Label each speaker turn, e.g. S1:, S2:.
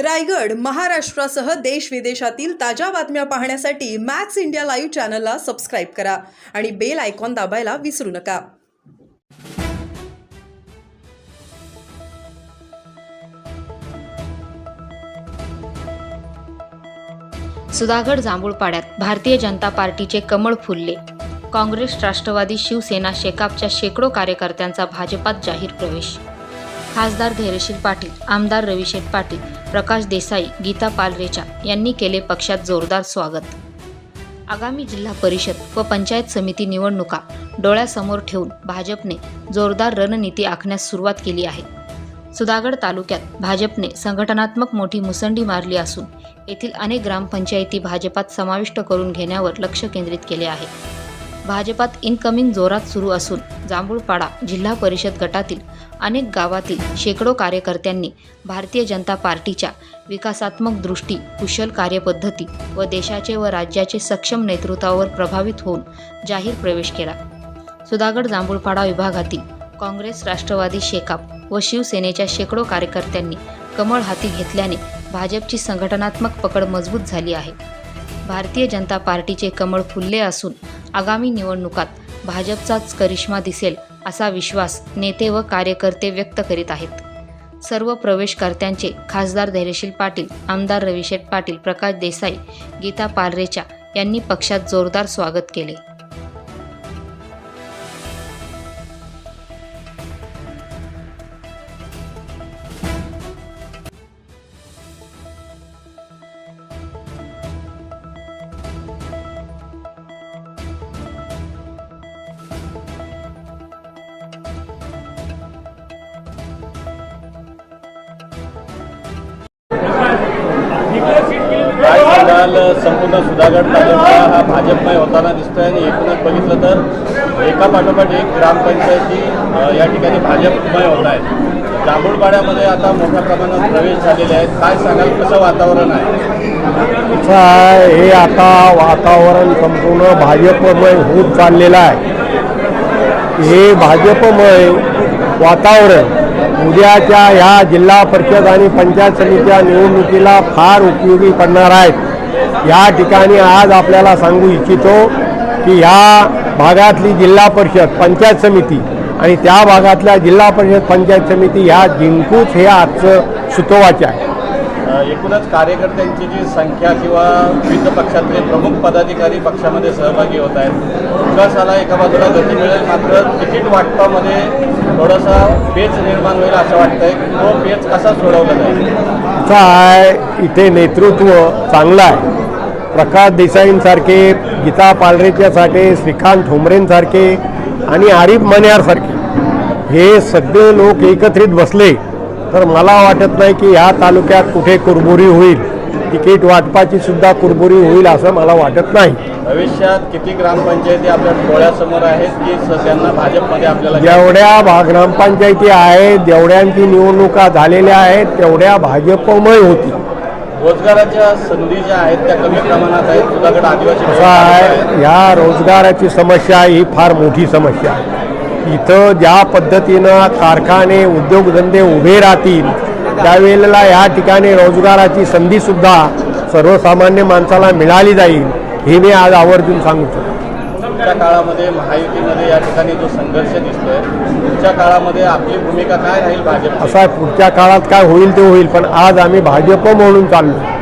S1: रायगड महाराष्ट्रासह देश विदेशातील ताज्या बातम्या पाहण्यासाठी मॅक्स इंडिया लाईव्ह चॅनलला सबस्क्राईब करा आणि बेल आयकॉन दाबायला विसरू नका.
S2: सुधागड जांभूळपाड्यात भारतीय जनता पार्टीचे कमळ फुलले. काँग्रेस राष्ट्रवादी शिवसेना शेकापच्या शेकडो कार्यकर्त्यांचा भाजपात जाहीर प्रवेश. खासदार धैर्यशील पाटील आमदार रविशेठ पाटील प्रकाश देसाई गीता पालरेचा यांनी केले पक्षात जोरदार स्वागत. आगामी जिल्हा परिषद व पंचायत समिती निवडणुका डोळ्यासमोर ठेवून भाजपने जोरदार रणनीती आखण्यास सुरुवात केली आहे. सुधागड तालुक्यात भाजपने संघटनात्मक मोठी मुसंडी मारली असून येथील अनेक ग्रामपंचायती भाजपात समाविष्ट करून घेण्यावर लक्ष केंद्रित केले आहे. भाजपात इनकमिंग जोरात सुरू असून जांभूळपाडा जिल्हा परिषद गटातील अनेक गावातील शेकडो कार्यकर्त्यांनी भारतीय जनता पार्टीच्या विकासात्मक दृष्टी कुशल कार्यपद्धती व देशाचे व राज्याचे सक्षम नेतृत्वावर प्रभावित होऊन जाहीर प्रवेश केला. सुधागड जांभूळपाडा विभागातील काँग्रेस राष्ट्रवादी शेकाप व शिवसेनेच्या शेकडो कार्यकर्त्यांनी कमळ हाती घेतल्याने भाजपची संघटनात्मक पकड मजबूत झाली आहे. भारतीय जनता पार्टीचे कमळ फुलले असून आगामी निवडणुकात भाजपचाच करिश्मा दिसेल असा विश्वास नेते व कार्यकर्ते व्यक्त करीत आहेत. सर्व प्रवेशकर्त्यांचे खासदार धैर्यशील पाटील आमदार रविशेठ पाटील प्रकाश देसाई गीता पालरेचा यांनी पक्षात जोरदार स्वागत केले.
S3: काय संपूर्ण सुधागड तालुका हा भाजपमय होताना दिसतोय आणि एकूणच बघितलं तर एका पाठोपाठ एक ग्रामपंचायती या ठिकाणी भाजपमय होत आहेत जांभूळपाड्यामध्ये आता मोठ्या प्रमाणात प्रवेश झालेले आहेत. काय सांगाल? कसं वातावरण आहे?
S4: आहे हे आता वातावरण संपूर्ण भाजपमय होत चाललेलं आहे. हे भाजपमय वातावरण उद्याच्या ह्या जिल्हा परिषद आणि पंचायत समितीच्या निवडणुकीला फार उपयोगी पडणार आहेत या ठिकाणी आज आपल्याला सांगू इच्छितो की ह्या भागातली जिल्हा परिषद पंचायत समिती आणि त्या भागातल्या जिल्हा परिषद पंचायत समिती ह्या जिंकूच हे आजचं सुतोवाचे आहे.
S3: एकूणच कार्यकर्त्यांची जी संख्या किंवा विविध पक्षातले प्रमुख पदाधिकारी पक्षामध्ये सहभागी होत आहेत विकासाला एका बाजूला गती मिळेल मात्र तिकीट वाटपामध्ये थोडासा पेच निर्माण होईल असं वाटतंय. तो पेच कसा सोडवला जाईल?
S4: काय इथे नेतृत्व चांगलं आहे. प्रकाश देसाईंसारखे गीता पालरेच्यासारखे श्रीकांत ठोंबरेंसारखे आणि आरिफ मन्यारसारखे हे सगळे लोक एकत्रित बसले. तर मला वाटत नाही की ह्या तालुक्यात कुठे कुरबुरी होईल. तिकीट वाटपाची सुद्धा कुरबुरी होईल असं मला वाटत नाही.
S3: भविष्यात किती ग्रामपंचायती आपल्या डोळ्यासमोर आहेत की स- त्यांना भाजपमध्ये आपल्याला
S4: जेवढ्या भा ग्रामपंचायती आहेत जेवढ्यांची निवडणुका झालेल्या आहेत तेवढ्या भाजपमय होती
S3: रोजगाराच्या संधी ज्या आहेत त्या कमी प्रमाणात आहेत. तुझ्याकडे आदिवासी
S4: ह्या रोजगाराची समस्या ही फार मोठी समस्या आहे. इथं ज्या पद्धतीनं कारखाने उद्योगधंदे उभे राहतील त्यावेळेला या ठिकाणी रोजगाराची संधीसुद्धा सर्वसामान्य माणसाला मिळाली जाईल हे मी आज आवर्जून सांगतो
S3: पुढच्या काळामध्ये महायुतीमध्ये या ठिकाणी जो संघर्ष दिसतोय पुढच्या काळामध्ये आपली भूमिका काय राहील भाजप
S4: असा पुढच्या काळात काय होईल ते होईल पण आज आम्ही भाजप म्हणून चाललो